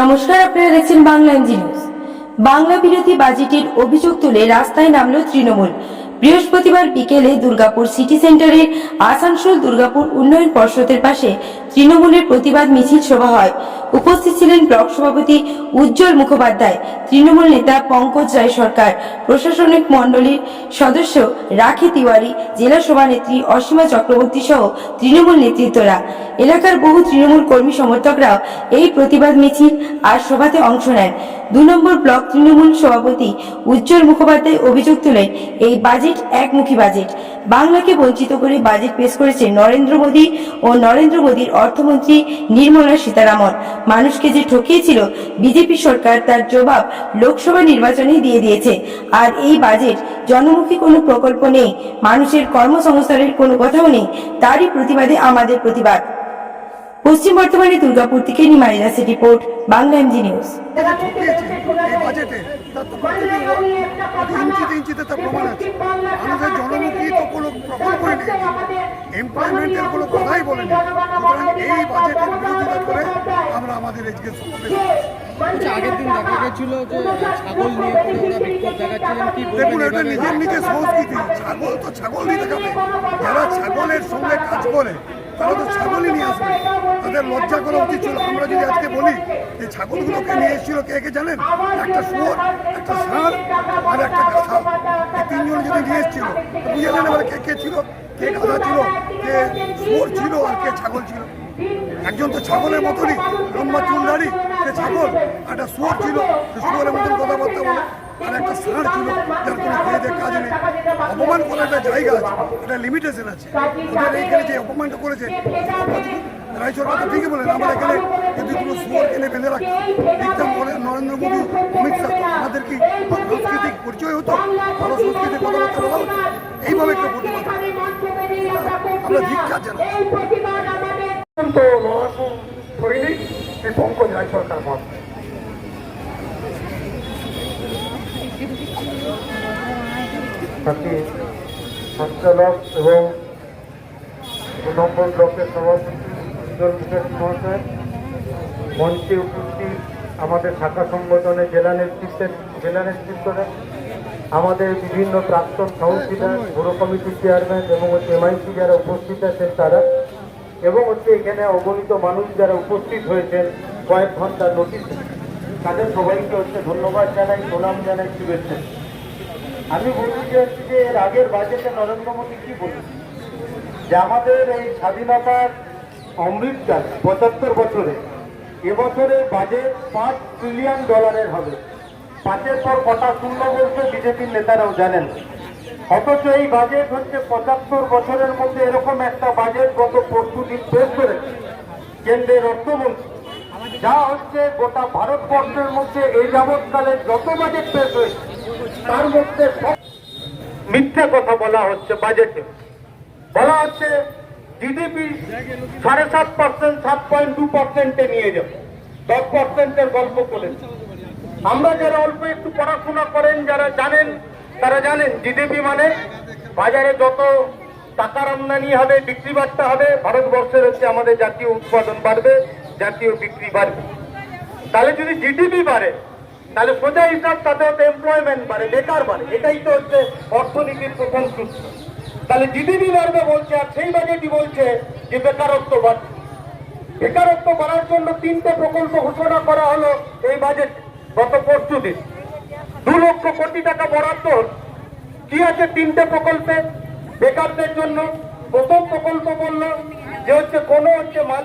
নমস্কার আপনারা দেখছেন বাংলা এনজি নিউজ। বাংলা বিরোধী বাজেটের অভিযোগ তুলে রাস্তায় নামল তৃণমূল। বৃহস্পতিবার বিকেলে দুর্গাপুর সিটি সেন্টারের আসানসোল দুর্গাপুর উন্নয়ন পর্ষদের পাশে তৃণমূলের প্রতিবাদ মিছিল সভা হয়। উপস্থিত ছিলেন ব্লক সভাপতি উজ্জ্বল মুখোপাধ্যায়, তৃণমূল নেতা পঙ্কজ রায় সরকার, প্রশাসনিক মণ্ডলীর সদস্য রাখি তিওয়ারি, জেলা সভানেত্রী অসীমা চক্রবর্তী সহ তৃণমূল নেতৃত্বরা। এলাকার বহু তৃণমূল কর্মী সমর্থকরাও এই প্রতিবাদ মিছিল আর সভাতে অংশ নেন। দু নম্বর ব্লক তৃণমূল সভাপতি উজ্জ্বল মুখোপাধ্যায় অভিযোগ তুলেন, এই বাজেট একমুখী বাজেট। বাংলাকে বঞ্চিত করে বাজেট পেশ করেছে নরেন্দ্র মোদী ও নরেন্দ্র মোদীর অর্থমন্ত্রী নির্মলা সীতারামন। মানুষকে যে ঠকিয়েছিল বিজেপি সরকার তার জবাব লোকসভা নির্বাচনেই দিয়ে দিয়েছে। আর এই বাজেট জনমুখী কোনো প্রকল্প নেই মানুষের কর্মসংস্থানের কোনো কথাও নেই তারই প্রতিবাদে আমাদের প্রতিবাদ। পশ্চিম বর্ধমানে দুর্গাপুর থেকে নিমাই দাসের রিপোর্ট বাংলা এমজি নিউজ। ঢুকিয়েছে এই বাজেটে তার তো প্রতিটি প্রতি ইঞ্চিতে ইঞ্চিতে তার প্রমাণ আছে মানুষের জনমুখী তো কোনো প্রকল্পই নেই এমপ্লয়মেন্টের কোনো কথাই বলেনি। সুতরাং এই বাজেটের বিরোধিতা করে আমরা আমাদের এডুকেশন আচ্ছা আগের দিন দেখা গেছিল যে ছাগল নিয়ে পরে বিক্ষোভ দেখাচ্ছিলেন কি দেখুন এটা নিজের নিজের সংস্কৃতি। ছাগল তো ছাগলই দেখাবে। যারা ছাগলের সঙ্গে কাজ করে তারা তো ছাগলই নিয়ে আসবে। তাদের লজ্জা করা উচিত ছিল। আমরা যদি আজকে বলি যে ছাগলগুলোকে নিয়ে এসেছিল কে কে জানেন? একটা শুয়োর একটা ষাঁড় আর একটা গাধা এই তিনজন যদি নিয়ে এসেছিল। বুঝে নেন এবার কে কে ছিল? কে গাধা ছিল? কে শুয়োর ছিল? আর কে ছাগল ছিল? একজন তো ছাগলের মতনই, লম্বা চুল দাড়ি সে ছাগল। একটা শুয়োর ছিল, সে শুয়োরের মতন কথাবার্তা বলে। আর একটা ষাঁড় ছিল, যার কোনো খেয়ে কাজ নেই। অপমান করার একটা জায়গা আছে, একটা লিমিটেশন আছে। ওদের এইখানে যে অপমানটা করেছে রায় সরকার তো ঠিকই বলেন আমরা এখানে যদি কোনো শুয়োর এনে বেঁধে রাখতাম দেখতাম নরেন্দ্র মোদী, অমিত শাহ, আমাদের কি পরিচয় হতো ভালো সংস্কৃতিক কথাবার্তা বলা হতো, এইভাবে একটা প্রতিবাদ আমরা সঞ্চালক এবং নম্বর মঞ্চে উপস্থিত আমাদের শাখা সংগঠনের জেলা নেতৃত্বের জেলা নেতৃত্বরা আমাদের বিভিন্ন প্রাক্তন কাউন্সিলর পুর কমিটির চেয়ারম্যান এবং হচ্ছে এমআইসি যারা উপস্থিত আছেন তারা এবং হচ্ছে এখানে অগণিত মানুষ যারা উপস্থিত হয়েছেন কয়েক ঘণ্টা নোটিশ তাদের সবাইকে হচ্ছে ধন্যবাদ জানাই, প্রণাম জানাই, শুভেচ্ছা। আমি বলতে চাচ্ছি যে এর আগের বাজেটে নরেন্দ্র মোদী কি বলেছে যে আমাদের এই স্বাধীনতার অমৃতকাল, পঁচাত্তর বছরে এবছরে বাজেট পাঁচ ট্রিলিয়ন ডলারের হবে। পাঁচের পর কথা শূন্য বলছে বিজেপির নেতারাও জানেন। অথচ এই বাজেট হচ্ছে পঁচাত্তর বছরের মধ্যে এরকম একটা বাজেট গত পরশু দিন পেশ করে কেন্দ্রের অর্থমন্ত্রী। যা হচ্ছে গোটা ভারতবর্ষের মধ্যে এই যাবৎকালে যত বাজেট পেশ হয়েছে, তার মধ্যে মিথ্যে কথা বলা হচ্ছে বাজেটে। বলা হচ্ছে জিডিপি সাড়ে সাত পার্সেন্ট, সাত পয়েন্ট দু পার্সেন্টে নিয়ে যাবে। দশ পার্সেন্টের গল্প করেছে আমরা যারা অল্প একটু পড়াশোনা করেন, যারা জানেন, তারা জানেন জিডিপি মানে বাজারে যত টাকার আমদানি হবে, বিক্রি বাড়তে হবে, ভারতবর্ষের হচ্ছে আমাদের জাতীয় উৎপাদন বাড়বে, জাতীয় বিক্রি বাড়বে। তাহলে যদি জিডিপি বাড়ে, তাহলে সোজা হিসাব তাতে হচ্ছে এমপ্লয়মেন্ট বাড়ে, বেকার বাড়ে, এটাই তো হচ্ছে অর্থনীতির প্রথম সূত্র। তাহলে জিডিপি বাড়বে বলছে, আর সেই বাজেটই বলছে যে বেকারত্ব বাড়বে। বেকারত্ব বাড়ার জন্য তিনটে প্রকল্প ঘোষণা করা হলো এই বাজেট। গত পরশু দিন দু লক্ষ কোটি টাকা বরাদ্দ কি আছে তিনটে প্রকল্পে? বেকারদের জন্য প্রথম প্রকল্প বলল যে হচ্ছে কোনো হচ্ছে মাল